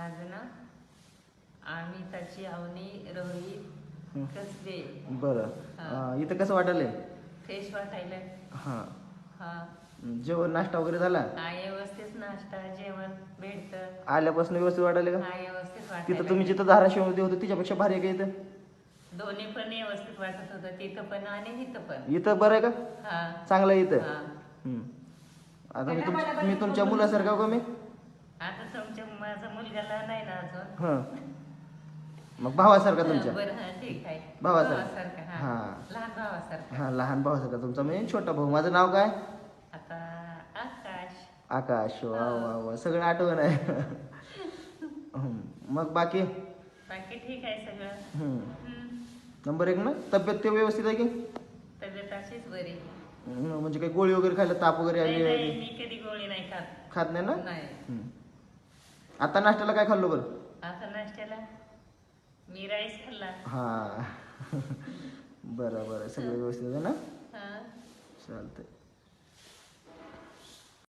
माझं नाव अमिताची अवनी रोहित. कसबे बरं. इथं कसं वाटलंय फ्रेश वाटायला हां. हा. जेवण नाश्ता वगैरे झाला? व्यवस्थित नाश्ता जेवण भेटतं. आल्यापासून व्यवस्थित वाटायला का? हा व्यवस्थित तिथं तुम्ही जिथं धाराशिवमध्ये होतं तिच्यापेक्षा भारी आहे का इथं? दोन्ही पण व्यवस्थित वाटत होतं. तिथं पण आणि इथं पण. इथं बरं आहे का? हा. चांगलं इथं. आता मी तुमच्या मुलासारखा का मी? आता तुमच्या माझा मुलगा लहान आहे ना अजून. हां. मग भावासारखा तुमच्या? बरं हा ठीक आहे. भावासारखा. भावासारखा हा. हा. लहान भावासारखा. हां लहान भावासारखा तुमचा. म्हणजे छोटा भाऊ. माझं नाव काय? आता आकाश. आकाश. वा वा वा. सगळं आठवण आहे. हं. मग बाकी? बाकी ठीक आहे सगळं. हं. हम्म. नंबर एक ना? तब्येत ते व्यवस्थित आहे की? तब्येत अशीच बरी. हं, म्हणजे काही गोळी वगैरे खायला ताप वगैरे नाही आली? नाही मी कधी गोळी नाही खात. खात नाही ना? नाही. हं. आता नाश्त्याला काय खाल्लो बरं? आता नाश्त्याला मी राईस खाल्ला. हां. बरं बरं. सगळं व्यवस्थित आहे ना? हा. चालतंय.